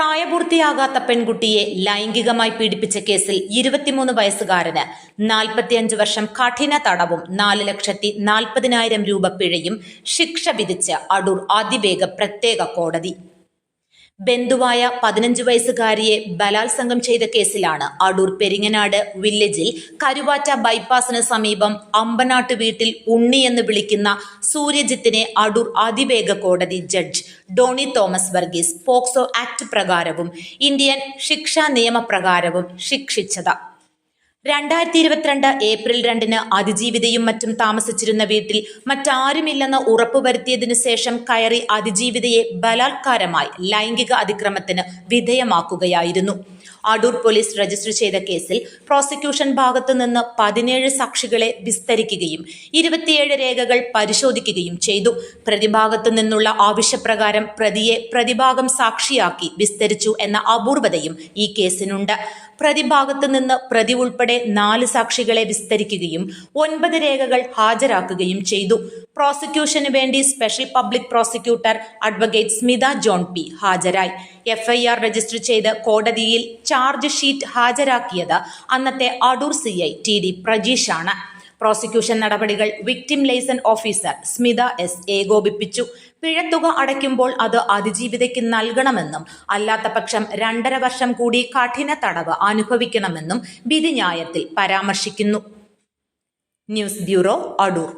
പ്രായപൂർത്തിയാകാത്ത പെൺകുട്ടിയെ ലൈംഗികമായി പീഡിപ്പിച്ച കേസിൽ ഇരുപത്തിമൂന്ന് വയസ്സുകാരന് നാൽപ്പത്തിയഞ്ച് വർഷം കഠിന തടവും നാല് ലക്ഷത്തി നാൽപ്പതിനായിരം രൂപ പിഴയും ശിക്ഷ വിധിച്ച് അടൂർ അതിവേഗ പ്രത്യേക കോടതി. ബന്ധുവായ പതിനഞ്ച് വയസ്സുകാരിയെ ബലാത്സംഗം ചെയ്ത കേസിലാണ് അടൂർ പെരിങ്ങനാട് വില്ലേജിൽ കരുവാറ്റ ബൈപ്പാസിന് സമീപം അമ്പനാട്ട് വീട്ടിൽ ഉണ്ണി എന്ന് വിളിക്കുന്ന സൂര്യജിത്തിനെ അടൂർ അതിവേഗ കോടതി judge Doni Thomas Varghese POCSO act പ്രകാരവും Indian ശിക്ഷാ നിയമപ്രകാരവും ശിക്ഷിച്ചത്. രണ്ടായിരത്തി ഇരുപത്തിരണ്ട് ഏപ്രിൽ രണ്ടിന് അതിജീവിതയും മറ്റും താമസിച്ചിരുന്ന വീട്ടിൽ മറ്റാരുമില്ലെന്ന് ഉറപ്പുവരുത്തിയതിനു ശേഷം കയറി അതിജീവിതയെ ബലാത്കാരമായി ലൈംഗിക അതിക്രമത്തിന് വിധേയമാക്കുകയായിരുന്നു. അടൂർ പോലീസ് രജിസ്റ്റർ ചെയ്ത കേസിൽ പ്രോസിക്യൂഷൻ ഭാഗത്തു നിന്ന് പതിനേഴ് സാക്ഷികളെ വിസ്തരിക്കുകയും ഇരുപത്തിയേഴ് രേഖകൾ പരിശോധിക്കുകയും ചെയ്തു. പ്രതിഭാഗത്തു നിന്നുള്ള ആവശ്യപ്രകാരം പ്രതിയെ പ്രതിഭാഗം സാക്ഷിയാക്കി വിസ്തരിച്ചു എന്ന അപൂർവതയും ഈ കേസിനുണ്ട്. പ്രതിഭാഗത്തു നിന്ന് പ്രതി ഉൾപ്പെടെ നാല് സാക്ഷികളെ വിസ്തരിക്കുകയും ഒൻപത് രേഖകൾ ഹാജരാക്കുകയും ചെയ്തു. പ്രോസിക്യൂഷന് വേണ്ടി special public prosecutor advocate Smitha John P ഹാജരായി. എഫ്ഐആർ രജിസ്റ്റർ ചെയ്ത് കോടതിയിൽ ചാർജ് ഷീറ്റ് ഹാജരാക്കിയത് അന്നത്തെ Adoor C I T D പ്രജീഷാണ്. Prosecution നടപടികൾ victim liaison officer Smitha S ഏകോപിപ്പിച്ചു. പിഴത്തുക അടയ്ക്കുമ്പോൾ അത് അതിജീവിതയ്ക്ക് നൽകണമെന്നും അല്ലാത്ത പക്ഷം രണ്ടര വർഷം കൂടി കഠിന തടവ് അനുഭവിക്കണമെന്നും വിധിന്യായത്തിൽ പരാമർശിക്കുന്നു. News bureau Adoor.